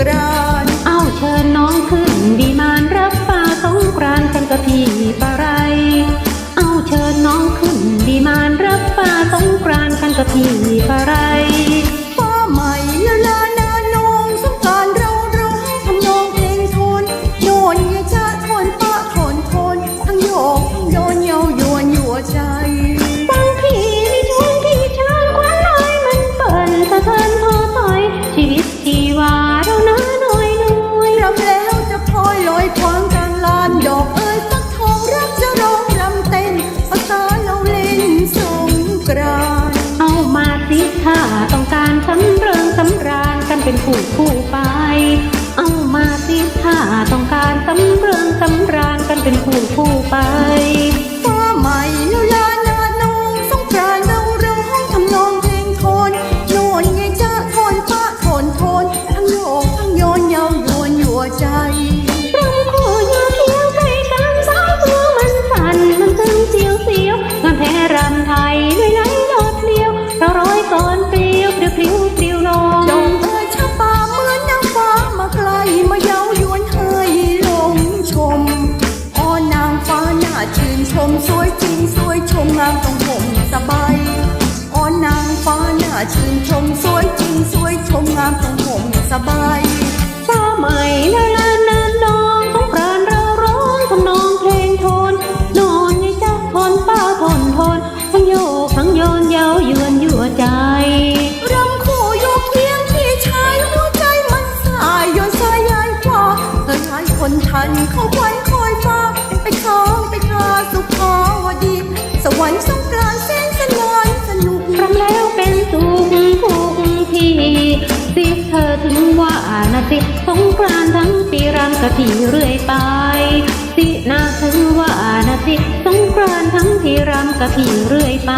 กรานเอาเชิญน้องขึ้นดีมานรับฟ้าสงกรานกันกับพี่ปะไร เอาเชิญน้องขึ้นดีมานรับฟ้าสงกรานกันกับพี่ปะไร เป็นคู่คู่ไป เอามาสิถ้าต้องการสำเริงสำราญกันเป็นคู่คู่ไป งามต้องห่มสบายอ้อนนางฟ้าน่าชื่นชมสวยจริงสวยชมงามต้องห่มสบายฟ้าใหม่ละลานนานนองสงกรานเราร้องทำนองเพลงโทน นอนให้จักทนป้าทนทนทั้งโยกทั้งโยนเย้ายวนยั่วใจรำคู่ยู่เคียงที่ชายหัวใจมันสายโยนสายยายกว่าเธอชายคนทันเขาควันคอยฟ้าไปคล้องไปคาสุขาวดี สวรรค์สงกรานต์แสนสนานสนุกรำแล้วเป็นสุขทุกทีสิเธอถึงว่านะสิสงกรานต์ทั้งปีรำกะทีเรื่อยไปสินาถึงว่านะสิสงกรานต์ทั้งทีรำกะทีเรื่อยไป